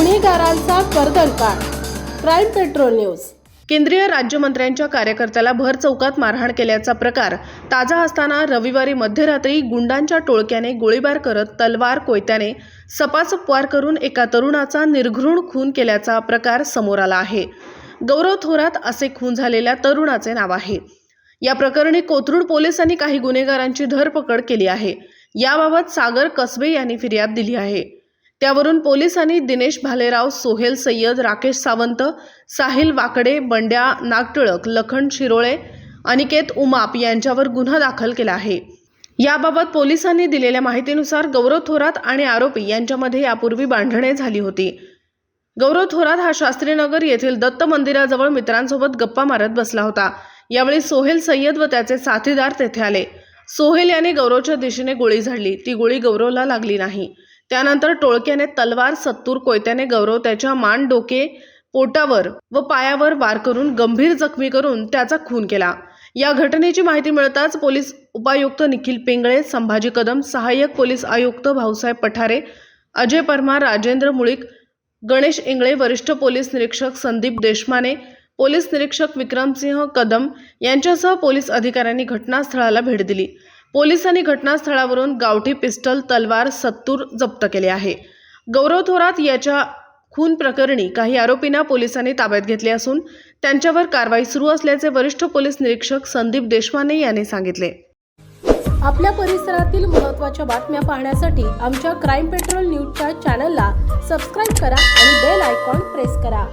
गुन्हेगारांचा कर्दनकाळ crime patrol news. केंद्रीय राज्यमंत्र्यांच्या कार्यकर्त्याला भर चौकात मारहाण केल्याचा प्रकार ताजा असताना रविवारी मध्यरात्री गुंडांच्या टोळक्याने गोळीबार करत तलवार कोयत्याने सपासपवार करून एका तरुणाचा निर्घृण खून केल्याचा प्रकार समोर आला आहे. गौरव थोरात असे खून झालेल्या तरुणाचे नाव आहे. या प्रकरणी कोथरूड पोलिसांनी काही गुन्हेगारांची धरपकड केली आहे. याबाबत सागर कसबे यांनी फिर्याद दिली आहे. त्यावरून पोलिसांनी दिनेश भालेराव सोहेल सय्यद राकेश सावंत साहिल वाकडे बंड्या नागटिळक लखन शिरोळे अनिकेत उमाप यांच्यावर गुन्हा दाखल केला आहे. याबाबत पोलिसांनी दिलेल्या माहितीनुसार गौरव थोरात आणि आरोपी यांच्यामध्ये यापूर्वी बांधणे झाली होती. गौरव थोरात हा शास्त्रीनगर येथील दत्त मंदिराजवळ मित्रांसोबत गप्पा मारत बसला होता. यावेळी सोहेल सय्यद व त्याचे साथीदार तेथे आले. सोहेल याने गौरवच्या दिशेने गोळी झाडली. ती गोळी गौरवला लागली नाही. त्यानंतर टोळक्याने तलवार सत्तूर कोयत्याने गौरव त्याच्या मान डोके पोटावर व पायावर वार करून गंभीर जखमी करून त्याचा खून केला. या घटनेची माहिती मिळताच पोलीस उपायुक्त निखिल पिंगळे संभाजी कदम सहाय्यक पोलीस आयुक्त भाऊसाहेब पठारे अजय परमार राजेंद्र मुळीक गणेश इंगळे वरिष्ठ पोलीस निरीक्षक संदीप देशमाने पोलीस निरीक्षक विक्रमसिंह कदम यांच्यासह पोलीस अधिकाऱ्यांनी घटनास्थळाला भेट दिली. पोलिसांनी घटनास्थळावरून गावठी पिस्टल तलवार सत्तूर जप्त केले आहे. गौरव थोरात याच्या खून प्रकरणी काही आरोपींना पोलिसांनी ताब्यात घेतले असून त्यांच्यावर कारवाई सुरू असल्याचे वरिष्ठ पोलीस निरीक्षक संदीप देशमाने यांनी सांगितले. आपल्या परिसरातील महत्त्वाच्या बातम्या पाहण्यासाठी आमच्या क्राईम पेट्रोल न्यूजच्या चॅनलला सबस्क्राईब करा आणि बेल आयकॉन प्रेस करा.